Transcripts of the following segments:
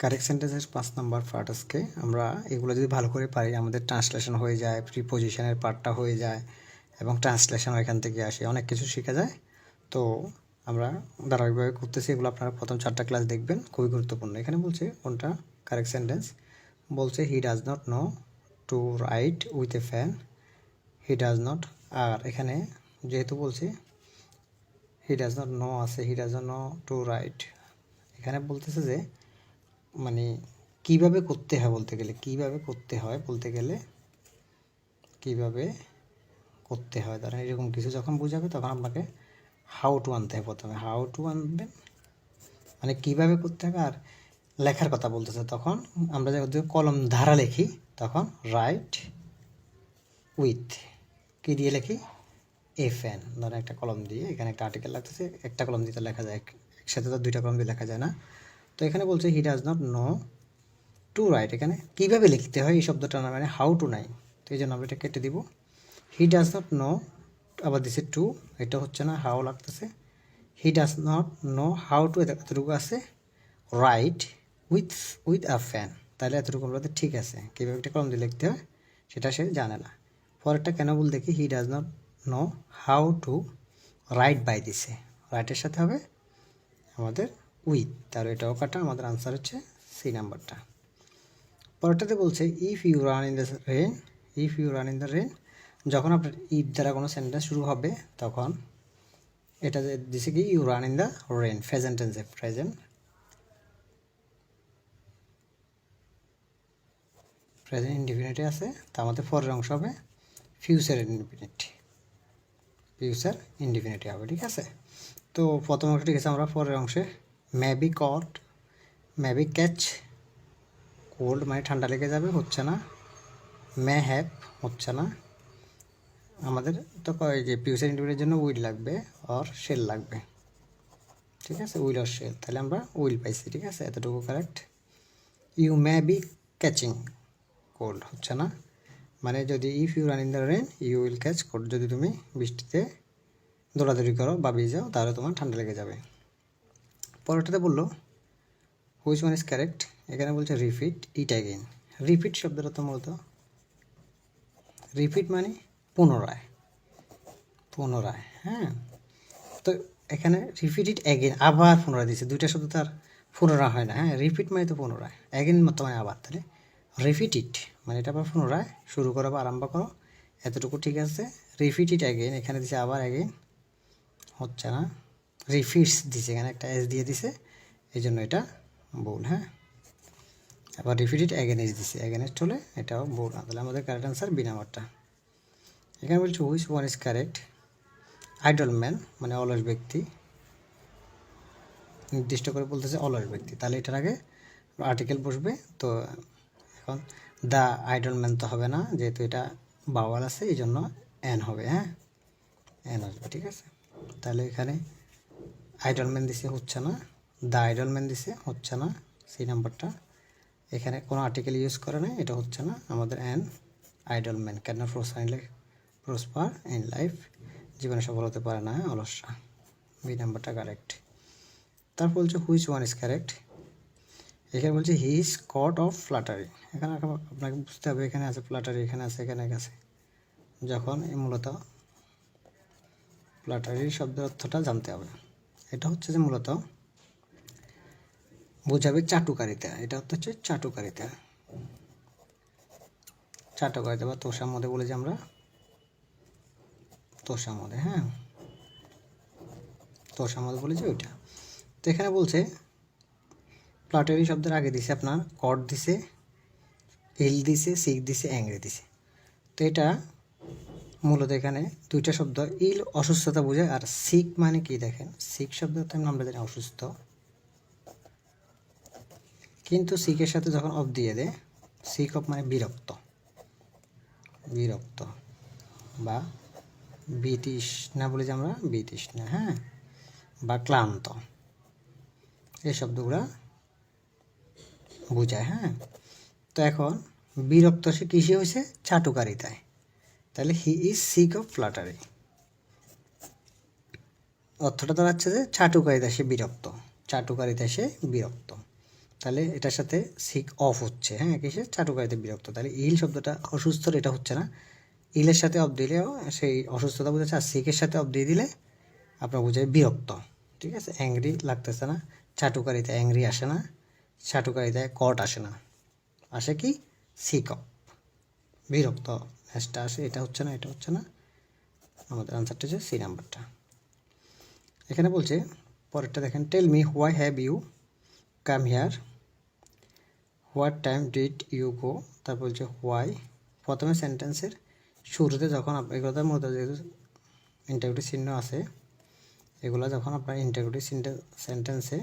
Correct সেন্টেন্সের পাঁচ number part আজকে। আমরা এগুলো যদি ভালো করে পারি, আমাদের ট্রান্সলেশন হয়ে যায় প্রিপোজিশনের পার্টটা হয়ে যায়, এবং ট্রান্সলেশন এখান থেকে আসে, অনেক কিছু শেখা যায়। তো আমরা ধারাবাহিকভাবে করতেছি, এগুলো আপনারা প্রথম চারটা ক্লাস দেখবেন, খুবই গুরুত্বপূর্ণ। এখানে বলছে কোনটা? কারেক্ট সেন্টেন্স বলছে he does not know to write with a fan he does not আর। এখানে যেহেতু বলছে হি ডাজ নট নো আছে he does not know to write এখানে বলতেছে যে মানে কীভাবে করতে হয় বলতে গেলে, কীভাবে করতে হয় বলতে গেলে, কীভাবে করতে হয়? তারা এরকম কিছু যখন বোঝাবে তখন আপনাকে হাউ টু আনতে হবে প্রথমে। হাউ টু আনবেন? মানে কীভাবে করতে হবে? আর লেখার কথা বলতেছে। তখন আমরা যখন কলম ধারা লিখি, তখন রাইট উইথ কি দিয়ে লিখি? এ ফ্যান ধরেন একটা কলম দিয়ে, এখানে একটা আর্টিকেল লাগতেছে, একটা কলম দিয়ে তো লেখা যায়। একসাথে তো দুইটা কলম দিয়ে লেখা যায় না। তো এখানে বলছে he does not know to write এখানে। কীভাবে লিখতে হয় এই শব্দটা না? মানে হাউ টু নাই। তো এই জন্য আমরা এটা কেটে দিব। হি ডাজ নট নো আবার দিছে টু এটা হচ্ছে না হাও লাগতেছে। He does not know how to এতটুকু আছে। Write with with a fan তাহলে এতটুকু বলতে ঠিক আছে। কীভাবে একটা কলম দিয়ে লিখতে হয় সেটা সে জানে না। পরেরটা কেন বল দেখি। He does not know how to write by দিছে। রাইটের সাথে হবে আমাদের উইথ তাহলে এটাও কাটা আমাদের আনসার হচ্ছে সি নাম্বারটা পরেরটাতে বলছে if you run in the rain if you run in the rain যখন আপনার ইফ দ্বারা কোনো সেন্টেন্স শুরু হবে, তখন এটা দিছে কি you run in the rain present টেন্সে প্রেজেন্ট প্রেজেন্ট ইনডিফিনিটি আছে, তার মধ্যে পরের অংশ হবে ফিউচার ইনডিফিনিটি ফিউচার ইনডিফিনিটি হবে, ঠিক আছে? তো প্রথম অংশ ঠিক আছে আমরা পরের অংশে। Maybe caught maybe catch cold মানে ঠান্ডা লেগে যাবে, হচ্ছে না। মে হ্যাপ হচ্ছে না। আমাদের তো কয় যে ফিউচার ইন্টারভিউর জন্য উইল লাগবে অর শেল লাগবে। ঠিক আছে? উইল অর শেল তাহলে আমরা উইল পাইছি, ঠিক আছে? এতটুকু correct you may be catching cold হচ্ছে না? মানে যদি if you run in the rain you will catch cold যদি তুমি বৃষ্টিতে দৌড়াদৌড়ি করো বা যাও তাহলে তোমার ঠান্ডা লেগে যাবে। পরেরটাতে বলল হুইচ ওয়ান ইজ কারেক্ট এখানে বলছে রিপিট ইট অ্যাগেন রিপিট শব্দটা তো মূলত রিপিট মানে পুনরায় পুনরায় হ্যাঁ? তো এখানে রিপিট ইট অ্যাগেন আবার পুনরায় দিয়েছে। দুইটা শব্দ তার পুনরায় হয় না হ্যাঁ? রিপিট মানে তো পুনরায়। অ্যাগেন মতো মানে আবার, তাহলে রিপিট ইট মানে এটা আবার পুনরায়, শুরু করো বা আরম্ভ করো, এতটুকু ঠিক আছে। রিপিট ইট অ্যাগেন এখানে দিছে আবার অ্যাগেন হচ্ছে না। রিফিটস দিছে, এখানে একটা এস দিয়ে দিছে এই জন্য এটা ভুল হ্যাঁ? আবার রিপিটেড অ্যাগেনেস্ট দিছে অ্যাগেনেস্ট হলে এটাও ভুল না তাহলে আমাদের কারেক্ট আনসার বি নাম্বারটা এখানে বলছে which one is correct idle man মানে অলস ব্যক্তি। নির্দিষ্ট করে বলতেছে অলস ব্যক্তি। তাহলে এটার আগে আর্টিকেল বসবে, তো এখন দ্য আইডল ম্যান তো হবে না, যেহেতু এটা বাওয়াল আছে এই জন্য এন হবে হ্যাঁ? এন আসবে, ঠিক আছে? তাহলে এখানে আইডল ম্যান দিছে হচ্ছে না। দ্য আইডল ম্যান দিছে হচ্ছে না। সেই নাম্বারটা। এখানে কোনো আর্টিকেল ইউজ করে না এটা হচ্ছে না। আমাদের অ্যান আইডল ম্যান কেন প্রোসাইন প্রসপার ইন লাইফ জীবনে সফল হতে পারে না, অলসা। বি নাম্বারটা কারেক্ট তারপর বলছে হুইচ ওয়ান ইজ কারেক্ট এখানে বলছে হি ইজ কট অফ ফ্লাটারি এখানে আপ- আপনাকে বুঝতে হবে, এখানে আছে ফ্লাটারি এখানে আছে এখানে আছে যখন মূলত ফ্লাটারি শব্দের অর্থটা জানতে হবে। এটা হচ্ছে যে মূলত বোঝাবে চাটুকারিতা। এটা হচ্ছে চাটুকারিতা। চাটুকারিতা বা তোষার মধ্যে বলে যে আমরা তোষার মধ্যে হ্যাঁ? তোষার মধ্যে বলে যে ওইটা। তো এখানে বলছে, প্লাটারি শব্দের আগে দিছে আপনার, কট দিছে, এল দিছে, সিক দিছে, অ্যাংরে দিছে। তো এটা মূলত এখানে দুইটা শব্দ, ইল অসুস্থতা বোঝায়, আর সিক মানে কি দেখেন? সিক শব্দ আমরা জানি অসুস্থ। কিন্তু সিকের সাথে যখন অফ দিয়ে দেয়, সিক অফ মানে বিরক্ত। বিরক্ত বা বিতৃষ্ণা বলে যে আমরা বিতৃষ্ণা হ্যাঁ? বা ক্লান্ত। এই শব্দগুলা বোঝায় হ্যাঁ? তো এখন বিরক্ত সে কিসে হয়েছে? চাটুকারিতায় তাহলে he is sick of flattery অর্থটা দাঁড়াচ্ছে যে চাটুকারিতা সে বিরক্ত, চাটুকারিতা সে বিরক্ত। তাহলে এটার সাথে সিক অফ হচ্ছে হ্যাঁ কিসের চাটুকারিতে বিরক্ত। তাহলে ইল শব্দটা অসুস্থ এটা হচ্ছে না। ইলের সাথে অফ দিলেও সেই অসুস্থতা বোঝাচ্ছে, আর সিকের সাথে অফ দিয়ে দিলে আপনার বোঝায় বিরক্ত। ঠিক আছে? অ্যাংরি লাগতেছে না চাটুকারিতে অ্যাংরি আসে না চাটুকারিতে কট আসে না। আসে কি? সিক অফ বিরক্ত। ম্যাচটা আসে, এটা হচ্ছে না, এটা হচ্ছে না। আমাদের আনসারটা হচ্ছে সি নাম্বারটা এখানে বলছে, পরেরটা দেখেন tell me why have you come here what time did you go তারপর বলছে হোয়াই প্রথমে সেন্টেন্সের শুরুতে যখন এগুলোতে মূলত যেহেতু ইন্টারভিউ চিহ্ন আছে, এগুলো যখন আপনার ইন্টারভিউ সেন্টেন্সে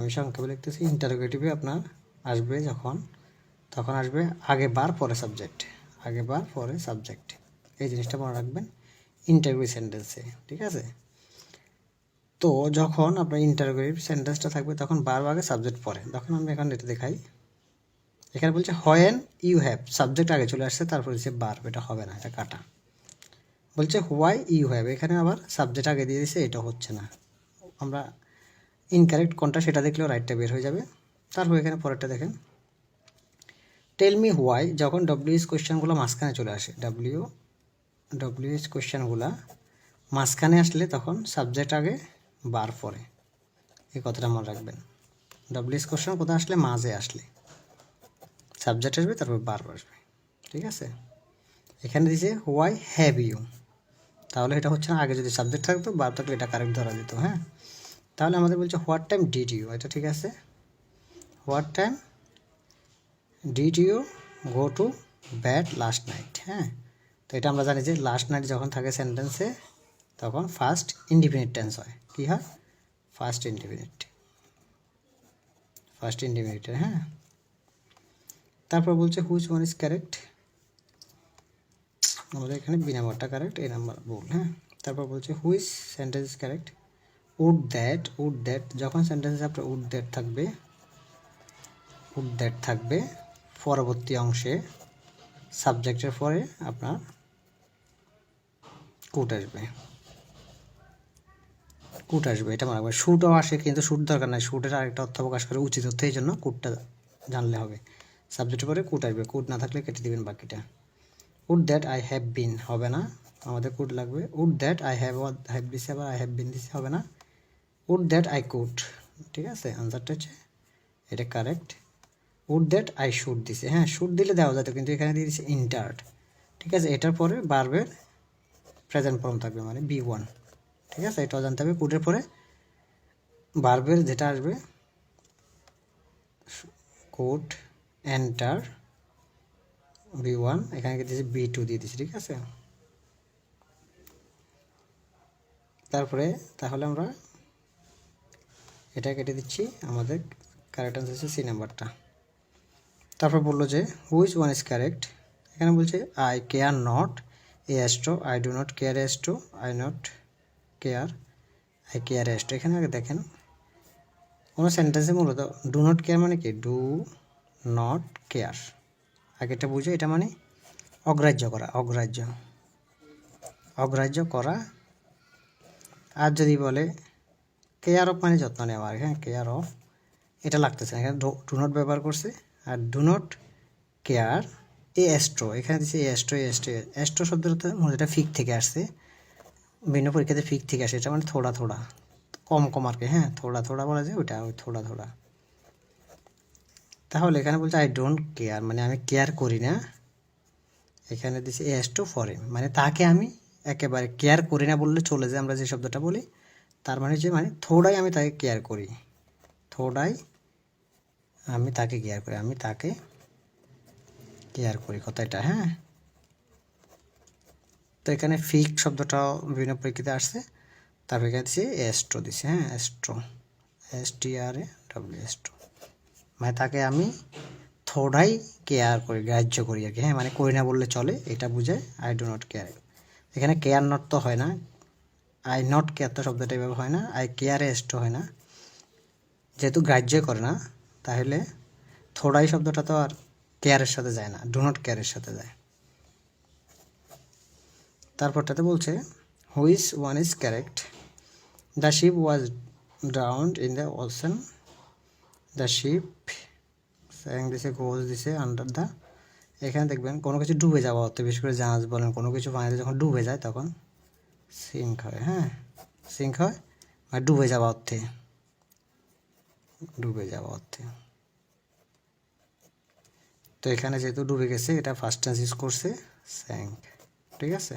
আমি সংক্ষেপে লিখতেছি ইন্টারোগেটিভে আপনার আসবে যখন, তখন আসবে আগে বার পরে সাবজেক্ট আগে বার পরে সাবজেক্ট এই জিনিসটা মনে রাখবেন ইন্টারভিউ সেন্টেন্সে ঠিক আছে? তো যখন আপনার ইন্টারোগেটিভ সেন্টেন্সটা থাকবে, তখন বার আগে সাবজেক্ট পরে তখন আমি এখন এটা দেখাই। এখানে বলছে হোয়েন ইউ হ্যাভ সাবজেক্ট আগে চলে আসছে, তারপর হচ্ছে বার, এটা হবে না, এটা কাটা। বলছে হোয়াই ইউ হ্যাভ এখানে আবার সাবজেক্ট আগে দিয়ে দিয়েছে, এটা হচ্ছে না। আমরা ইনকারেক্ট কোনটা সেটা দেখলেও রাইটটা বের হয়ে যাবে। তারপর এখানে পরেরটা দেখেন। টেল মি হোয়াই যখন ডব্লিউ ডব্লিউএস কোয়েশ্চেনগুলো মাঝখানে চলে আসে ডাব্লিউ ডব্লিউএস কোয়েশ্চেনগুলো মাঝখানে আসলে তখন সাবজেক্ট আগে বার পরে এই কথাটা মনে রাখবেন। ডব্লিউএস কোয়েশ্চেন কোথায় আসলে? মাঝে আসলে। সাবজেক্ট আসবে, তারপর বার আসবে। ঠিক আছে? এখানে দিছে হোয়াই হ্যাভ ইউ তাহলে এটা হচ্ছে না, আগে যদি সাবজেক্ট থাকতো বার থাকলে এটা কারেক্ট ধরা যেত হ্যাঁ? তাহলে আমাদের বলছে হোয়াট টাইম ডিড ইউ এটা ঠিক আছে। What time did you go to bed last night হ্যাঁ? তো এটা আমরা জানি যে লাস্ট নাইট যখন থাকে সেন্টেন্সে তখন ফার্স্ট ইন্ডিপেন্ডেন্ট টেন্স হয়। কী হয়? ফার্স্ট ইন্ডিপেন্ডেন্ট ফার্স্ট ইন্ডিপেন্ডেন্টের হ্যাঁ? তারপর বলছে হুইচ ওয়ান ইজ কারেক্ট আমাদের এখানে বি নাম্বারটা কারেক্ট এই নাম্বার ভুল হ্যাঁ? তারপর বলছে which sentence is correct would that would that, যখন সেন্টেন্সে আপনার উড দ্যাট থাকবে, উড দ্যাট থাকবে, পরবর্তী অংশে সাবজেক্টের পরে আপনার কুট আসবে। কুট আসবে, এটা মনে রাখবে শুটও আসে, কিন্তু শুট দরকার নাই। শুটের আরেকটা অর্থ প্রকাশ করে উচিত হচ্ছে এই জন্য কুটটা জানলে হবে। সাবজেক্টের পরে কুট আসবে। কুট না থাকলে কেটে দিবেন বাকিটা। Would that I have been, হবে না? আমাদের কুট লাগবে, would that I have have দিছে আবার, আই হ্যাভ বিন দিছে, হবে না? উড দ্যাট আই কুড ঠিক আছে? আনসারটা হচ্ছে, এটা correct would that I shoot দিছে। হ্যাঁ শুট দিলে দেওয়া যেত, কিন্তু এখানে দিয়ে দিচ্ছে ইন্টার্ড ঠিক আছে? এটার পরে বারবের প্রেজেন্ট ফর্ম থাকবে মানে বি ওয়ান ঠিক আছে? এটাও জানতে হবে। কুডের পরে বারবের যেটা আসবে কোড এন্টার বি ওয়ান এখানে দিয়েছি? বি টু দিয়ে দিচ্ছি ঠিক আছে? তারপরে, তাহলে আমরা এটা কেটে দিচ্ছি, আমাদের কারেক্ট আনসার হচ্ছে সি নাম্বারটা তারপর বলল যে হুইচ ওয়ান ইজ কারেক্ট এখানে বলছে I care not a as to I do not care as to I not care I care as to এখানে আগে দেখেন, কোনো সেন্টেন্সে মূলত ডু নট কেয়ার মানে কি? ডু নট কেয়ার আগেটা বুঝে, এটা মানে অগ্রাহ্য করা, অগ্রাহ্য। অগ্রাহ্য করা। আর যদি বলে কেয়ার অফ মানে যত্ন নেওয়া আর হ্যাঁ কেয়ার অফ এটা লাগতেছে না। এখানে ডু নট ব্যবহার করছে আর do not care A astro এখানে দিচ্ছে এ অ্যাস্ট্রো এ অ্যাস্ট্রো অ্যাস্ট্রো শব্দটা মূলত এটা ফিক থেকে আসছে। বিভিন্ন পরীক্ষাতে ফিক থেকে আসে, এটা মানে থোড়া থোড়া, কম কম আর কি হ্যাঁ থোড়া থোড়া বলা যায়, ওইটা ওই থোড়া থোড়া। তাহলে এখানে বলছে আই ডোন্ট কেয়ার মানে আমি কেয়ার করি না। এখানে দিচ্ছে এস টু ফর হিম মানে তাকে আমি একেবারে কেয়ার করি না বললে চলে যায়, আমরা যে শব্দটা বলি তার মানে হচ্ছে মানে থোড়াই আমি তাকে কেয়ার করি। থোড়াই আমি তাকে কেয়ার করি, আমি তাকে কেয়ার করি কথাটা হ্যাঁ? তো এখানে ফিক শব্দটাও বিভিন্ন পরীক্ষাতে আসছে। তারপরে এখানে এস্ট্রো দিচ্ছে হ্যাঁ? Straw S T R A W straw মানে তাকে আমি থোড়াই কেয়ার করি, গ্রাহ্য করি আর কি হ্যাঁ? মানে করি না বললে চলে, এটা বুঝে আই ডো নট কেয়ার এখানে কেয়ার নট তো হয় না। আই নট কেয়ার তো শব্দটা এভাবে হয় না। আই কেয়ারে এস্ট হয় না। যেহেতু গ্রাহ্য করে না, তাহলে থোড়াই শব্দটা তো আর কেয়ারের সাথে যায় না। ডু নট কেয়ারের সাথে যায়। তারপরটাতে বলছে which one is correct the ship was drowned in the ocean the ship sank দিছে গোজ দিছে আন্ডার দ্য এখানে দেখবেন কোনো কিছু ডুবে যাওয়া অর্থে, বিশেষ করে জাহাজ বলেন, কোনো কিছু পানিতে যখন ডুবে যায় তখন সিঙ্ক হয় হ্যাঁ? সিঙ্ক হয়? আর ডুবে যাওয়া অর্থে। ডুবে যাওয়া অর্থে। তো এখানে যেহেতু ডুবে গেছে, এটা ফার্স্ট টেন্স ইউজ করছে স্যাঙ্ক ঠিক আছে?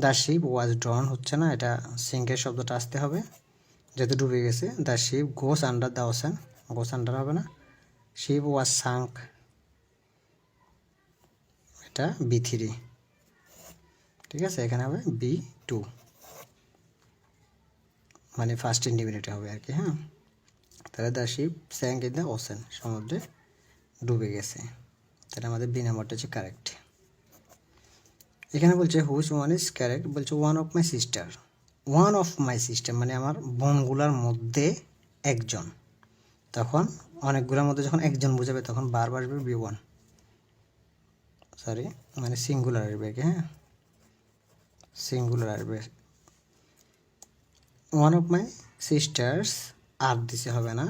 দ্য শিপ ওয়াজ ড্রন হচ্ছে না, এটা সিঙ্কের শব্দটা আসতে হবে। যেহেতু ডুবে গেছে the ship goes under the ocean goes under হবে না? শিপ ওয়াজ সাঙ্ক এটা বি থ্রি ঠিক আছে? এখানে হবে বি টু মানে ফার্স্ট ইন্ডিমিনেটে হবে আর কি হ্যাঁ? তাহলে the ship sank in the ocean সমুদ্রে ডুবে গেছে। তাহলে আমাদের বি নাম্বারটা হচ্ছে কারেক্ট এখানে বলছে হুইচ ওয়ান ইজ ক্যারেক্ট বলছে one of my sister one of my sister মানে আমার বোনগুলার মধ্যে একজন। তখন অনেকগুলোর মধ্যে যখন একজন বোঝাবে, তখন বারবার আসবে বি ওয়ান সরি মানে সিঙ্গুলার আসবে হ্যাঁ? সিঙ্গুলার আসবে ওয়ান অফ মাই সিস্টার্স আর দিছে হবে না।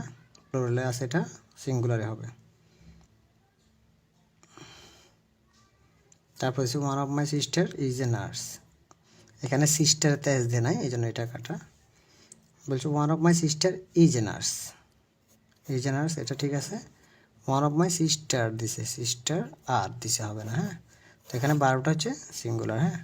প্লোরালে আছে এটা সিঙ্গুলারে হবে। তারপর হচ্ছে one of my sister is a nurse এখানে সিস্টার তেজ দে নাই, এই জন্য এটা কাটা। বলছে one of my sister is a nurse is a nurse এটা ঠিক আছে। ওয়ান অফ মাই সিস্টার দিছে সিস্টার আর দিছে হবে না হ্যাঁ। তো এখানে বারোটা হচ্ছে সিঙ্গুলার হ্যাঁ।